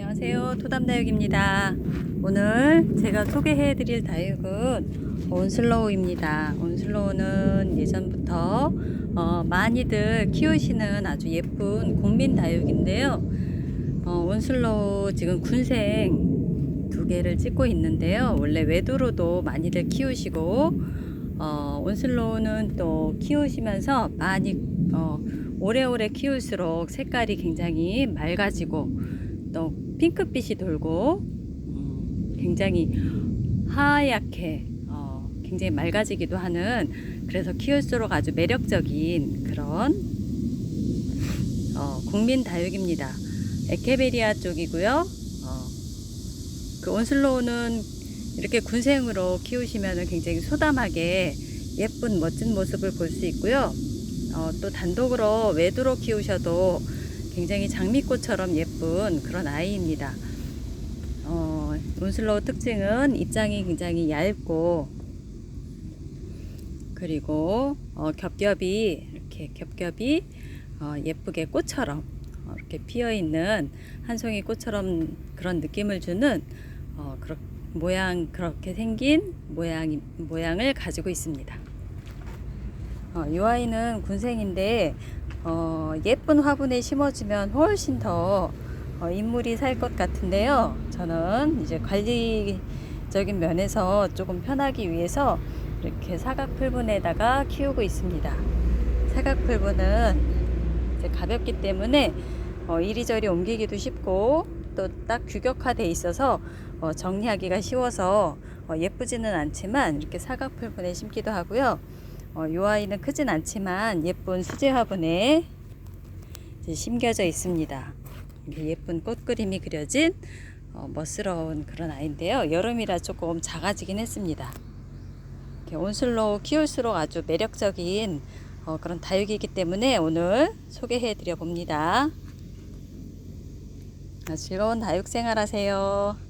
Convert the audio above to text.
안녕하세요. 토담다육입니다. 오늘 제가 소개해 드릴 다육은 온슬로우입니다. 온슬로우는 예전부터 어, 많이들 키우시는 아주 예쁜 국민 다육인데요. 어, 온슬로우 지금 군생 두 개를 찍고 있는데요. 원래 외도로도 많이들 키우시고 어, 온슬로우는 또 키우시면서 많이 어, 오래오래 키울수록 색깔이 굉장히 맑아지고 또 핑크빛이 돌고 음, 굉장히 하얗게 어, 굉장히 맑아지기도 하는 그래서 키울수록 아주 매력적인 그런 어, 국민 다육입니다. 에케베리아 쪽이고요. 어, 그 온슬로우는 이렇게 군생으로 키우시면 굉장히 소담하게 예쁜 멋진 모습을 볼 수 있고요. 어, 또 단독으로 외두로 키우셔도 굉장히 장미꽃처럼 예쁜 그런 아이입니다. 어, 온슬로우 특징은 입장이 굉장히 얇고 그리고 어, 겹겹이 이렇게 겹겹이 어, 예쁘게 꽃처럼 어, 이렇게 피어 있는 한 송이 꽃처럼 그런 느낌을 주는 어, 그렇, 모양 그렇게 생긴 모양 모양을 가지고 있습니다. 어, 이 아이는 군생인데 어, 예쁜 화분에 심어주면 훨씬 더 어, 인물이 살 것 같은데요. 저는 이제 관리적인 면에서 조금 편하기 위해서 이렇게 사각풀분에다가 키우고 있습니다. 사각풀분은 가볍기 때문에 어, 이리저리 옮기기도 쉽고 또 딱 규격화돼 있어서 어, 정리하기가 쉬워서 어, 예쁘지는 않지만 이렇게 사각풀분에 심기도 하고요. 어, 이 아이는 크진 않지만 예쁜 수제 화분에 심겨져 있습니다. 예쁜 꽃 그림이 그려진 어, 멋스러운 그런 아이인데요. 여름이라 조금 작아지긴 했습니다. 온슬로우 키울수록 아주 매력적인 어, 그런 다육이기 때문에 오늘 소개해 드려 봅니다. 즐거운 다육 생활 하세요.